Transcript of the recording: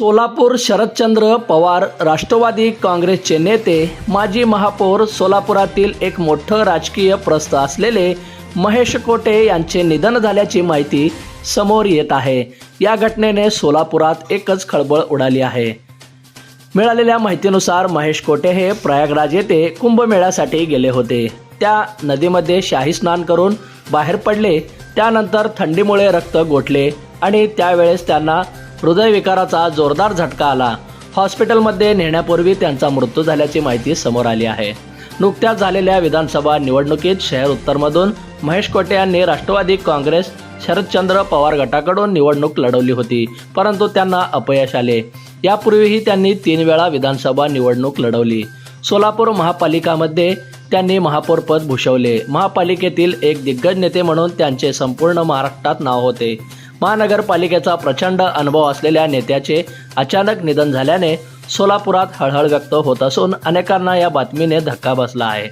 सोलापूर शरदचंद्र पवार राष्ट्रवादी काँग्रेसचे नेते माजी महापौर सोलापुरातील एक मोठं राजकीय प्रस्थ असलेले महेश कोटे यांचे निधन झाल्याची माहिती समोर येत आहे. या घटनेने सोलापुरात एकच खळबळ उडाली आहे. मिळालेल्या माहितीनुसार महेश कोटे हे प्रयागराज येथे कुंभमेळ्यासाठी गेले होते. त्या नदीमध्ये शाही स्नान करून बाहेर पडले त्यानंतर थंडीमुळे रक्त गोठले आणि त्यावेळेस त्यांना हृदयविकाराचा जोरदार झटका आला. हॉस्पिटलमध्ये नेण्यापूर्वी त्यांचा मृत्यू झाल्याची माहिती समोर आली आहे. नुकत्याच झालेल्या विधानसभा निवडणुकीत शहर उत्तरमधून महेश कोटे यांनी राष्ट्रवादी काँग्रेस शरदचंद्र पवार गटाकडून निवडणूक लढवली होती परंतु त्यांना अपयश आले. यापूर्वीही त्यांनी तीन वेळा विधानसभा निवडणूक लढवली. सोलापूर महापालिकामध्ये त्यांनी महापौरपद भूषवले. महापालिकेतील एक दिग्गज नेते म्हणून त्यांचे संपूर्ण महाराष्ट्रात नाव होते. महानगरपालिकेचा प्रचंड अनुभव असलेल्या नेत्याचे अचानक निधन झाल्याने सोलापुरात हळहळ व्यक्त होत असून अनेकांना या बातमीने धक्का बसला आहे.